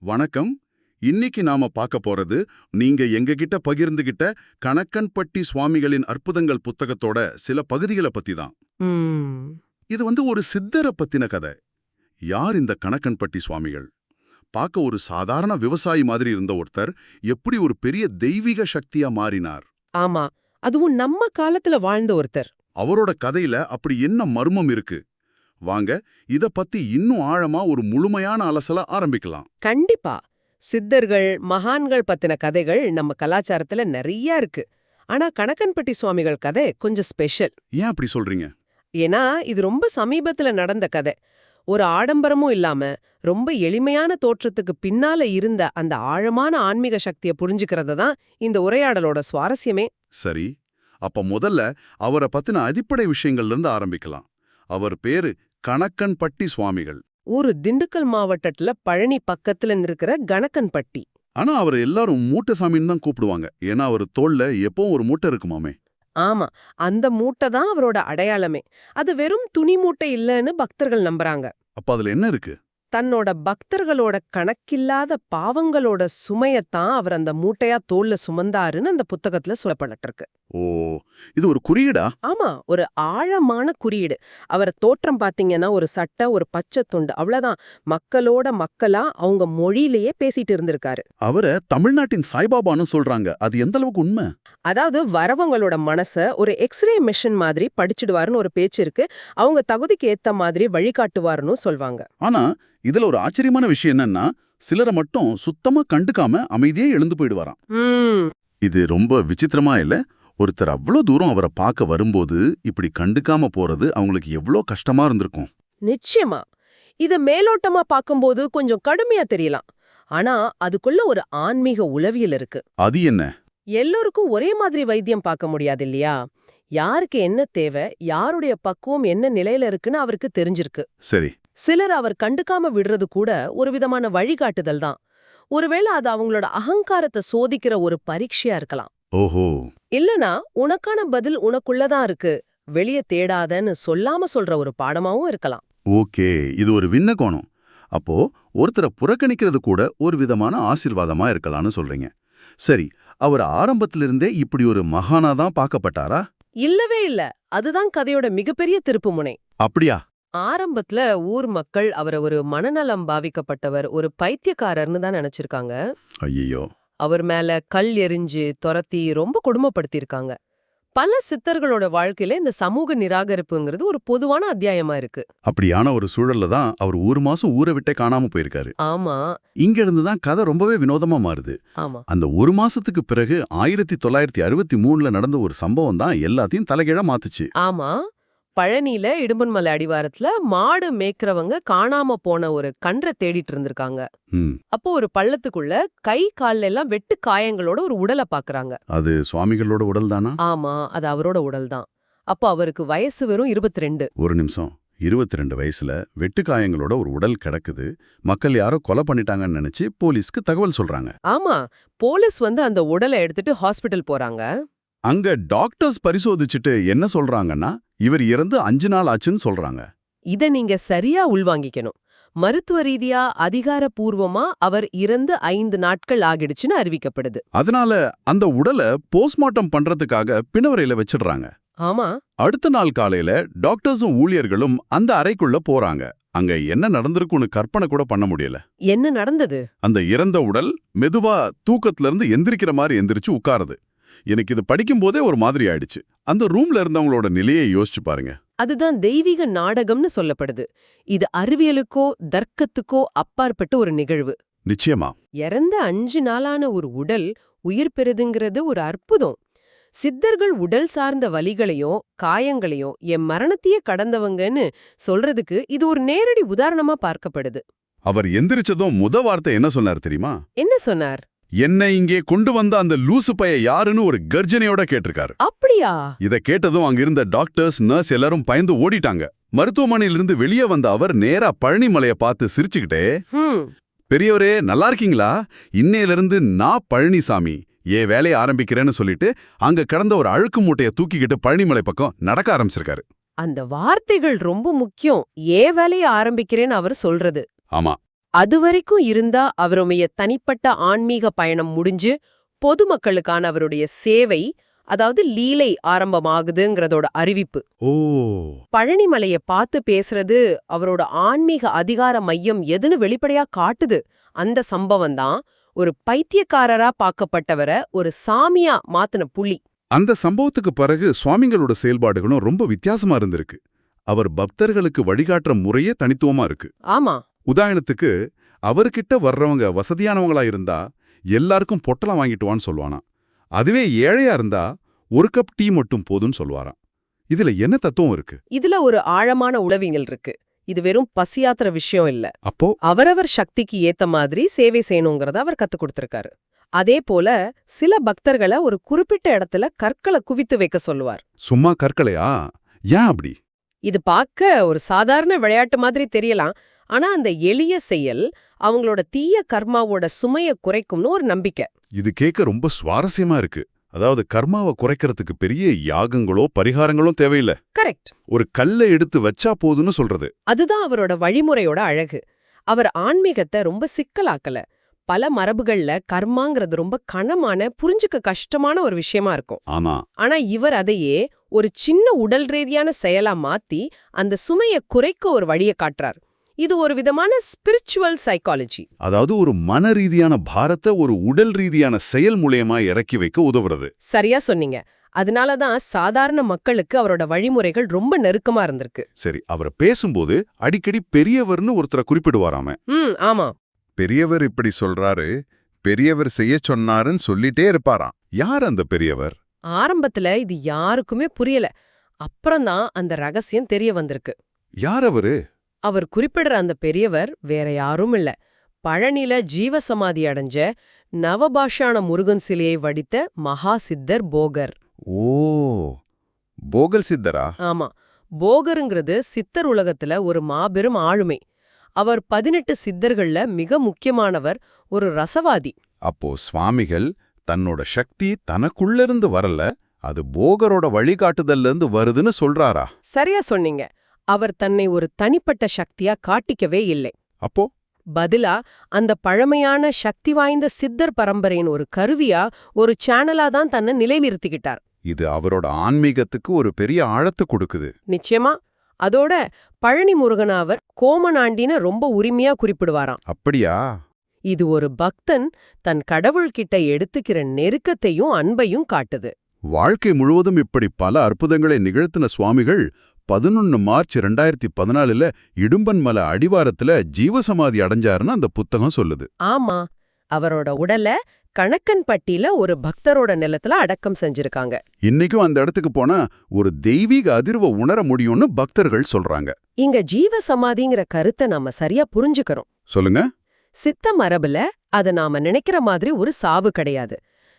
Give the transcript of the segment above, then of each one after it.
வணக்கம். இன்னைக்கு நாம பார்க்க போறது நீங்க எங்ககிட்ட பகிர்ந்துகிட்ட கணக்கன்பட்டி சுவாமிகளின் அற்புதங்கள் புத்தகத்தோட சில பகுதிகளை பத்தி தான் இது வந்து ஒரு சித்தரை பத்தின கதை. யார் இந்த கணக்கன்பட்டி சுவாமிகள்? பார்க்க ஒரு சாதாரண விவசாயி மாதிரி இருந்த ஒருத்தர் எப்படி ஒரு பெரிய தெய்வீக சக்தியா மாறினார்? ஆமா. அதுவும் நம்ம காலத்துல வாழ்ந்த ஒருத்தர். அவரோட கதையில அப்படி என்ன மர்மம் இருக்கு? வாங்க இத பத்தி இன்னும் ஆழமா ஒரு முழுமையான அலசல ஆரம்பிக்கலாம். கண்டிப்பா. சித்தர்கள் மகான்கள் பத்தின கதைகள் நம்ம கலாச்சாரத்துல நிறைய இருக்கு. ஆனா கணக்கன்பட்டி சுவாமிகள் கதை கொஞ்சம் ஸ்பெஷல். ஏன் அப்படி சொல்றீங்க? ஏன்னா இது ரொம்ப சமீபத்துல நடந்த கதை. ஒரு ஆடம்பரமும் இல்லாம ரொம்ப எளிமையான தோற்றத்துக்கு பின்னால இருந்த அந்த ஆழமான ஆன்மீக சக்தியை புரிஞ்சுக்கிறது தான் இந்த உரையாடலோட சுவாரஸ்யமே. சரி. அப்ப முதல்ல அவரை பத்தின அடிப்படை விஷயங்கள்ல இருந்து ஆரம்பிக்கலாம். அவர் பேரு கணக்கன்பட்டி சுவாமிகள். ஒரு திண்டுக்கல் மாவட்டத்துல பழனி பக்கத்துல இருக்கிற கணக்கன்பட்டி. ஆனா அவர் எல்லாரும் மூட்டை சாமின்னு தான் கூப்பிடுவாங்க. ஏன்னா அவர் தோல்ல எப்பவும் ஒரு மூட்டை இருக்குமாமே. ஆமா அந்த மூட்டை தான் அவரோட அடையாளமே. அது வெறும் துணி மூட்டை இல்லைன்னு பக்தர்கள் நம்புறாங்க. அப்ப அதுல என்ன இருக்கு? தன்னோட பக்தர்களோட கணக்கில்லாத பாவங்களோட சுமையத்தான் அவர் அந்த மூட்டையா தோல்ல சுமந்தாருன்னு அந்த புத்தகத்துல சொல்லப்பட்டிருக்கு. ஓ இது ஒரு குறியீடா? ஆமா ஒரு ஆழமான குறியீடு. அவர் தோற்றம் பாத்தீங்கன்னா ஒரு சட்டை ஒரு பச்சை துண்டு அவ்வளவுதான். மக்களோட மக்களா அவங்க மொழியிலேயே பேசிட்டு இருந்திருக்காரு. அவரை தமிழ்நாட்டின் சாய்பாபான்னு சொல்றாங்க. அது எந்த அளவுக்கு உண்மை? அதாவது வரவங்களோட மனச ஒரு எக்ஸ்ரே மிஷின் மாதிரி படிச்சிடுவாருன்னு ஒரு பேச்சு இருக்கு. அவங்க தகுதிக்கு ஏத்த மாதிரி வழிகாட்டுவாருன்னு சொல்வாங்க. ஆனா இதுல ஒரு ஆச்சரியமான விஷயம் என்னன்னா சிலரை மட்டும் சுத்தமா கண்டுக்காம அமைதியே எழுந்து போயிடுவாராம். இது ரொம்ப விசித்திரமா இல்ல? ஒருத்தர் அவ்வளோ தூரம் அவரை பார்க்க வரும்போது இப்படி கண்டுக்காம போறது அவங்களுக்கு எவ்வளோ கஷ்டமா இருந்திருக்கும். நிச்சயமா. இது மேலோட்டமா பார்க்கும்போது கொஞ்சம் கடுமையா தெரியலாம். ஆனா அதுக்குள்ள ஒரு ஆன்மீக உளவியல் இருக்கு. அது என்ன? எல்லோருக்கும் ஒரே மாதிரி வைத்தியம் பார்க்க முடியாது இல்லையா? யாருக்கு என்ன தேவை யாருடைய பக்குவம் என்ன நிலையில இருக்குன்னு அவருக்கு தெரிஞ்சிருக்கு. சரி. சிலர் அவர் கண்டுக்காம விடுறது கூட ஒரு விதமான வழிகாட்டுதல் தான். ஒருவேளை அது அவங்களோட அகங்காரத்தை சோதிக்கிற ஒரு பரீட்சையா இருக்கலாம். ஓஹோ. இல்லனா உனக்கான பதில் உனக்குள்ளதான் இருக்கு. வெளிய தேடாதன்னு சொல்லாம சொல்ற ஒரு பாடமாவும் இருக்கலாம். ஓகே இது ஒரு விண்ண கோணம் அப்போ ஒருத்தரை புறக்கணிக்கிறது கூட ஒரு விதமான ஆசீர்வாதமா இருக்கலாம்னு சொல்றீங்க. சரி அவர் ஆரம்பத்திலிருந்தே இப்படி ஒரு மகானா தான் பார்க்கப்பட்டாரா? இல்லவே இல்ல. அதுதான் கதையோட மிகப்பெரிய திருப்புமுனை அப்படியா? ஆரம்பத்துல ஊர் மக்கள் அவரை ஒரு மனநலம் பாவிக்கப்பட்டவர் ஒரு பைத்தியக்காரர்னு தான் நினைச்சிருக்காங்க. ஐயோ அவர் மேல கல் எரிஞ்சு துரத்தி ரொம்ப கொடுமைப்படுத்தியிருக்காங்க. பல சித்தர்களோட வாழ்க்கையில இந்த சமூக நிராகரிப்புங்கிறது ஒரு பொதுவான அத்தியாயமா இருக்கு. அப்படியான ஒரு சூழல்ல தான் அவர் ஒரு மாசம் ஊரை விட்டே காணாம போயிருக்காரு. ஆமா. இங்க இருந்து தான் கதை ரொம்பவே வினோதமா மாறுது. ஆமா. அந்த ஒரு மாசத்துக்கு பிறகு ஆயிரத்தி தொள்ளாயிரத்தி அறுபத்தி மூணுல நடந்த ஒரு சம்பவம் தான் எல்லாத்தையும் தலைகீழா மாத்துச்சு. ஆமா. பழனியில இடும்பன்மலை அடிவாரத்துல மாடு மேய்க்கிறவங்க காணாம போன ஒரு கன்றை தேடிட்டு இருந்திருக்காங்க. அப்போ ஒரு பள்ளத்துக்குள்ள கை கால்ல எல்லாம் வெட்டு காயங்களோட ஒரு உடலை பாக்குறாங்க. அது சுவாமிகளோட உடல் தானா? ஆமா அது அவரோட உடல் தான். அப்போ அவருக்கு வயசு வெறும் இருபத்தி ரெண்டு ஒரு நிமிஷம். இருபத்தி ரெண்டு வயசுல வெட்டுக்காயங்களோட ஒரு உடல் கிடக்குது. மக்கள் யாரோ கொலை பண்ணிட்டாங்கன்னு நினைச்சு போலீஸ்க்கு தகவல் சொல்றாங்க. ஆமா போலீஸ் வந்து அந்த உடலை எடுத்துட்டு ஹாஸ்பிடல் போறாங்க. அங்க டாக்டர்ஸ் பரிசோதிச்சுட்டு என்ன சொல்றாங்கன்னா இவர் இறந்து அஞ்சு நாள் ஆச்சுன்னு சொல்றாங்க. இத நீங்க சரியா உள்வாங்கிக்கணும். மருத்துவ ரீதியா அதிகாரப்பூர்வமா அவர் இறந்து ஐந்து நாட்கள் ஆகிடுச்சுன்னு அறிவிக்கப்படுது. அதனால அந்த உடலை போஸ்ட்மார்ட்டம் பண்றதுக்காக பிணவரையில வச்சிடுறாங்க. ஆமா. அடுத்த நாள் காலையில டாக்டர்ஸும் ஊழியர்களும் அந்த அறைக்குள்ள போறாங்க. அங்க என்ன நடந்திருக்கும்னு கற்பனை கூட பண்ண முடியல. என்ன நடந்தது? அந்த இறந்த உடல் மெதுவா தூக்கத்துல இருந்து எந்திரிக்கிற மாதிரி எந்திரிச்சு உட்காருது. எனக்கு இது படிக்கும் போதே ஒரு மாதிரி ஆயிடுச்சு. அந்த ரூம்ல இருந்தவங்களோட நிலையை யோசிச்சு பாருங்க. அதுதான் தெய்வீக நாடகம்னு சொல்லப்படுது. இது அறிவியலுக்கோ தர்க்கத்துக்கோ அப்பாற்பட்ட ஒரு நிகழ்வு. நிச்சயமா. இறந்த அஞ்சு நாளான ஒரு உடல் உயிர் பெறுதுங்கிறது ஒரு அற்புதம். சித்தர்கள் உடல் சார்ந்த வலிகளையும் காயங்களையும் என் மரணத்தையே கடந்தவங்கன்னு சொல்றதுக்கு இது ஒரு நேரடி உதாரணமா பார்க்கப்படுது. அவர் எந்திரிச்சதும் முத வார்த்தை என்ன சொன்னார் தெரியுமா? என்ன சொன்னார்? என்னை இங்கே கொண்டு வந்த அந்த லூசு பைய யாருன்னு ஒரு கர்ஜனையோட கேட்டிருக்காரு. அப்படியா? இத கேட்டதும் அங்கிருந்த டாக்டர்ஸ் நர்ஸ் எல்லாரும் பயந்து ஓடிட்டாங்க. மருத்துவமனையிலிருந்து வெளியே வந்த அவர் நேரா பழனிமலைய பார்த்து சிரிச்சுக்கிட்டே பெரியவரே நல்லா இருக்கீங்களா? இன்னையிலிருந்து நான் பழனிசாமி. ஏன் வேலையை ஆரம்பிக்கிறேன்னு சொல்லிட்டு அங்க கிடந்த ஒரு அழுக்கு மூட்டைய தூக்கிக்கிட்டு பழனிமலை பக்கம் நடக்க ஆரம்பிச்சிருக்காரு. அந்த வார்த்தைகள் ரொம்ப முக்கியம். ஏன் வேலைய ஆரம்பிக்கிறேன்னு அவர் சொல்றது. ஆமா. அது வரைக்கும் இருந்தா அவருடைய தனிப்பட்ட ஆன்மீக பயணம் முடிஞ்சு பொதுமக்களுக்கான அவருடைய சேவை அதாவது லீலை ஆரம்பமாகுதுங்கிறதோட அறிவிப்பு. ஓ. பழனிமலைய பார்த்து பேசுறது அவரோட ஆன்மீக அதிகார மையம் எதுன்னு வெளிப்படையா காட்டுது. அந்த சம்பவம் தான் ஒரு பைத்தியக்காரரா பார்க்கப்பட்டவரை ஒரு சாமியா மாத்துன புள்ளி அந்த சம்பவத்துக்கு பிறகு சுவாமிகளோட செயல்பாடுகளும் ரொம்ப வித்தியாசமா இருந்திருக்கு. அவர் பக்தர்களுக்கு வழிகாட்டுற முறையே தனித்துவமா இருக்கு. ஆமா. உதாரணத்துக்கு அவர்கிட்ட வர்றவங்க வசதியானவங்களா இருந்தா எல்லாருக்கும் பொட்டலம் வாங்கிட்டு வான்னு சொல்லுவானாம் அதுவே ஏழையா இருந்தா ஒரு கப் டீ மட்டும் போதும்னு சொல்லுவாராம். இதுல என்ன தத்துவம் இருக்கு? இதுல ஒரு ஆழமான உளவியல் இருக்கு. இது வெறும் பசியாத்துற விஷயம் இல்ல. அப்போ? அவரவர் சக்திக்கு ஏத்த மாதிரி சேவை செய்யணுங்கிறத அவர் கத்து கொடுத்திருக்காரு. அதே போல சில பக்தர்களை ஒரு குறிப்பிட்ட இடத்துல கற்களை குவித்து வைக்க சொல்லுவார். சும்மா கற்களையா? ஏன் அப்படி? இது பார்க்க ஒரு சாதாரண விளையாட்டு மாதிரி தெரியலாம். ஆனா அந்த எளிய செயல் அவங்களோட தீய கர்மாவோட சுமைய குறைக்கும்னு ஒரு நம்பிக்கை. இது கேட்க ரொம்ப சுவாரஸ்யமா இருக்கு. அதாவது கர்மாவை குறைக்கிறதுக்கு பெரிய யாகங்களோ பரிகாரங்களோ தேவையில்லை. கரெக்ட். ஒரு கல்லை எடுத்து வச்சா போதும்னு சொல்றது. அதுதான் அவரோட வழிமுறையோட அழகு. அவர் ஆன்மீகத்தை ரொம்ப சிக்கலாக்கல. பல மரபுகள்ல கர்மாங்கிறது ரொம்ப கனமான புரிஞ்சுக்க கஷ்டமான ஒரு விஷயமா இருக்கும். ஆனா ஆனா இவர் அதையே ஒரு சின்ன உடல் ரீதியான செயலா மாத்தி அந்த சுமைய குறைக்க ஒரு வழிய காட்டுறார். இது ஒரு விதமான ஸ்பிரிச்சுவல் சைக்காலஜி அதாவது ஒரு மன ரீதியான பாரத்தை ஒரு உடல் ரீதியான செயல் மூலியமா இறக்கி வைக்க உதவுறது. சரியா சொன்னீங்க. அதனால தான் சாதாரண மக்களுக்கு அவரோட வழிமுறைகள் ரொம்ப நெருக்கமா இருந்திருக்கு. சரி அவர் பேசும்போது அடிக்கடி பெரியவர்னு ஒருத்தரை குறிப்பிடுவாராம. ம் ஆமா. பெரியவர் இப்படி சொல்றாரு பெரியவர் செய்ய சொன்னாருன்னு சொல்லிட்டே இருப்பாராம். யார் அந்த பெரியவர்? ஆரம்பத்துல இது யாருக்குமே புரியல. அப்புறம்தான் அந்த ரகசியம் தெரிய வந்திருக்கு. யார் அவரு? அவர் குறிப்பிடுற அந்த பெரியவர் வேற யாரும் இல்ல. பழனில ஜீவசமாதி அடைஞ்ச நவபாஷான முருகன் சிலையை வடித்த மகா சித்தர் போகர். ஓ போகல் சித்தரா? ஆமா போகருங்கிறது சித்தர் உலகத்துல ஒரு மாபெரும் ஆளுமை. அவர் பதினெட்டு சித்தர்கள்ல மிக முக்கியமானவர் ஒரு ரசவாதி. அப்போ சுவாமிகள் தன்னோட சக்தி தனக்குள்ளிருந்து வரல அது போகரோட வழிகாட்டுதல்ல இருந்து வருதுன்னு சொல்றாரா? சரியா சொன்னீங்க. அவர் தன்னை ஒரு தனிப்பட்ட சக்தியா காட்டிக்கவே இல்லை. அப்போ? பதிலா அந்த பழமையான சக்தி வாய்ந்த சித்தர் பரம்பரையின் ஒரு கருவியா ஒரு சேனலா தான் தன்னை நிலைநிறுத்திக்கிட்டார். இது அவரோட ஆன்மீகத்துக்கு ஒரு பெரிய ஆழத்தை கொடுக்குது. நிச்சயமா. அதோட பழனி முருகனை அவர் கோமனாண்டின்னு ரொம்ப உரிமையா குறிப்பிடுவாராம். அப்படியா? இது ஒரு பக்தன் தன் கடவுள்கிட்ட எடுத்துக்கிற நெருக்கத்தையும் அன்பையும் காட்டுது. வாழ்க்கை முழுவதும் இப்படி பல அற்புதங்களை நிகழ்த்தின சுவாமிகள் பதினொன்னு மார்ச் ரெண்டாயிரத்தி பதினாலுல இடும்பன்மலை அடிவாரத்துல ஜீவசமாதி அடைஞ்சாருன்னு அந்த புத்தகம் சொல்லுது. ஆமா அவரோட உடல கணக்கன்பட்டியில ஒரு பக்தரோட நிலத்துல அடக்கம் செஞ்சிருக்காங்க. இன்னைக்கும் அந்த இடத்துக்கு போனா ஒரு தெய்வீக அதிர்வை உணர முடியும்னு பக்தர்கள் சொல்றாங்க. இங்க ஜீவ சமாதிங்கிற கருத்தை நாம சரியா புரிஞ்சுக்கிறோம். சொல்லுங்க. சித்த மரபுல அத நாம நினைக்கிற மாதிரி ஒரு சாவு கிடையாது.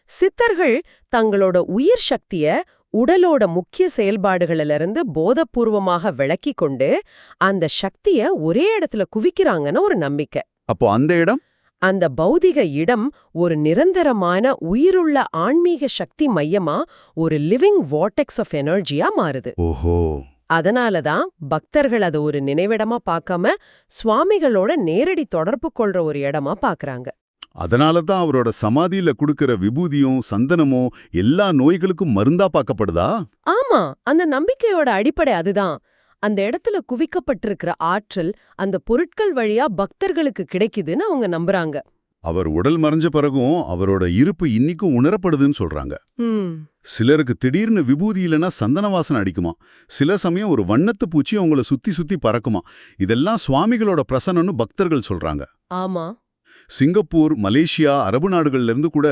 சித்தர்கள் தங்களோட உயிர் சக்திய உடலோட முக்கிய செயல்பாடுகளிலிருந்து போதப்பூர்வமாக விளக்கி கொண்டு அந்த சக்திய ஒரே இடத்துல குவிக்கிறாங்கன்னு ஒரு நம்பிக்கை. அப்போ அந்த இடம்? அந்த பௌதிக இடம் ஒரு நிரந்தரமான உயிருள்ள ஆன்மீக சக்தி மையமா ஒரு லிவிங் வார்டெக்ஸ் ஆஃப் எனர்ஜியா மாறுது. ஓஹோ. அதனால தான் பக்தர்கள் அதை ஒரு நினைவிடமா பார்க்காம சுவாமிகளோட நேரடி தொடர்பு கொள்ற ஒரு இடமா பார்க்கறாங்க. அதனால தான் அவரோட சமாதியில குடுக்கிற விபூதியும் சந்தனமும் எல்லா நோய்களுக்கும் மருந்தா பார்க்கப்படுதா? ஆமா அந்த நம்பிக்கையோட அடிப்படை அதுதான். அந்த இடத்துல குவிக்கப்பட்டிருக்கிற ஆற்றல் அந்த பொருட்கள் வழியா பக்தர்களுக்கு கிடைக்குதுன்னு அவங்க நம்புறாங்க. அவர் உடல் மறைஞ்ச பிறகும் அவரோட இருப்பு இன்னிக்கும் உணரப்படுதுன்னு சொல்றாங்க. சிலருக்கு திடீர்னு விபூதி இல்லைன்னா சந்தன வாசனை அடிக்குமா? சில சமயம் ஒரு வண்ணத்து பூச்சி அவங்கள சுத்தி சுத்தி பறக்குமா? இதெல்லாம் சுவாமிகளோட பிரசன்னம்னு பக்தர்கள் சொல்றாங்க. ஆமா. சிங்கப்பூர் மலேசியா அரபு நாடுகள்ல இருந்து கூட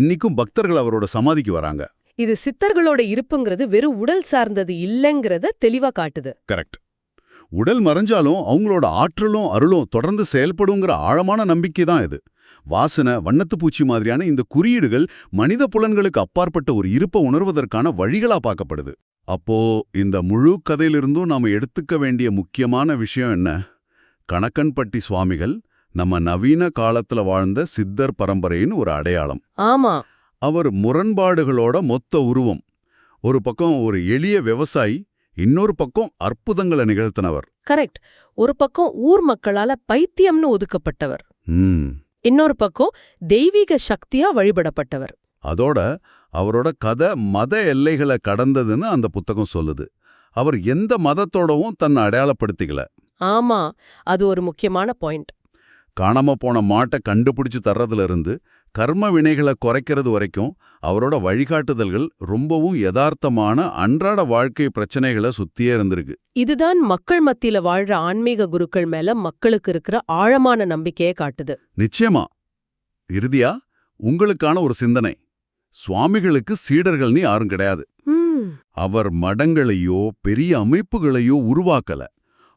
இன்னிக்கும் பக்தர்கள் அவரோட சமாதிக்கு வராங்க. இது சித்தர்களோட இருப்புங்கிறது வெறும் உடல் சார்ந்தது இல்லைங்கிறத தெளிவா காட்டுது. கரெக்ட். உடல் மறைஞ்சாலும் அவங்களோட ஆற்றலும் அருளும் தொடர்ந்து செயல்படுங்கிற ஆழமான நம்பிக்கை தான் இது. வாசனை வண்ணத்து பூச்சி மாதிரியான இந்த குறியீடுகள் மனித புலன்களுக்கு அப்பாற்பட்ட ஒரு இருப்பை உணர்வதற்கான வழிகளா பார்க்கப்படுது. அப்போ இந்த முழு கதையிலிருந்தும் நாம எடுத்துக்க வேண்டிய முக்கியமான விஷயம் என்ன? கணக்கன்பட்டி சுவாமிகள் நம்ம நவீன காலத்துல வாழ்ந்த சித்தர் பரம்பரையின் ஒரு அடையாளம். ஆமா. அவர் முரண்பாடுகளோட மொத்த உருவம். ஒரு பக்கம் ஒரு எளிய விவசாயி இன்னொரு பக்கம் அற்புதங்களை நிகழ்த்தினவர். கரெக்ட். ஒரு பக்கம் ஊர் மக்களால பைத்தியம்னு ஒதுக்கப்பட்டவர். இன்னொரு பக்கம் தெய்வீக சக்தியா வழிபடப்பட்டவர். அதோட அவரோட கதை மத எல்லைகளை கடந்ததுன்னு அந்த புத்தகம் சொல்லுது. அவர் எந்த மதத்தோடவும் தன்னை அடையாளப்படுத்திக்கல. ஆமா. அது ஒரு முக்கியமான பாயிண்ட். காணாம போன மாட்டை கண்டுபிடிச்சு தர்றதுல இருந்து கர்ம வினைகளை குறைக்கிறது வரைக்கும் அவரோட வழிகாட்டுதல்கள் ரொம்பவும் யதார்த்தமான அன்றாட வாழ்க்கை பிரச்சனைகளை சுத்தியே இருந்திருக்கு. இதுதான் மக்கள் மத்தியில வாழ்ற ஆன்மீக குருக்கள் மேல மக்களுக்கு இருக்கிற ஆழமான நம்பிக்கையை காட்டுது. நிச்சயமா. இறுதியா உங்களுக்கான ஒரு சிந்தனை. சுவாமிகளுக்கு சீடர்கள்னு யாரும் கிடையாது. அவர் மடங்களையோ பெரிய அமைப்புகளையோ உருவாக்கல.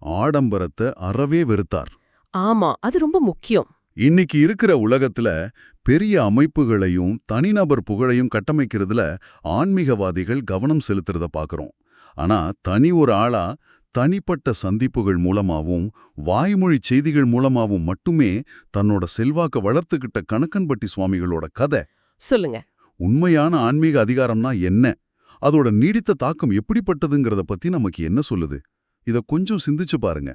ஆடம்பரத்தை அறவே வெறுத்தார். ஆமா அது ரொம்ப முக்கியம். இன்னைக்கு இருக்கிற உலகத்துல பெரிய அமைப்புகளையும் தனிநபர் புகழையும் கட்டமைக்கிறதுல ஆன்மீகவாதிகள் கவனம் செலுத்துறத பார்க்கறோம் ஆனா தனி ஒரு ஆளா தனிப்பட்ட சந்திப்புகள் மூலமாவும் வாய்மொழி செய்திகள் மூலமாவும் மட்டுமே தன்னோட செல்வாக்க வளர்த்துக்கிட்ட கணக்கன்பட்டி சுவாமிகளோட கதை. சொல்லுங்க. உண்மையான ஆன்மீக அதிகாரம்னா என்ன? அதோட நீடித்த தாக்கம் எப்படிப்பட்டதுங்கிறத பத்தி நமக்கு என்ன சொல்லுது? இத கொஞ்சம் சிந்திச்சு பாருங்க.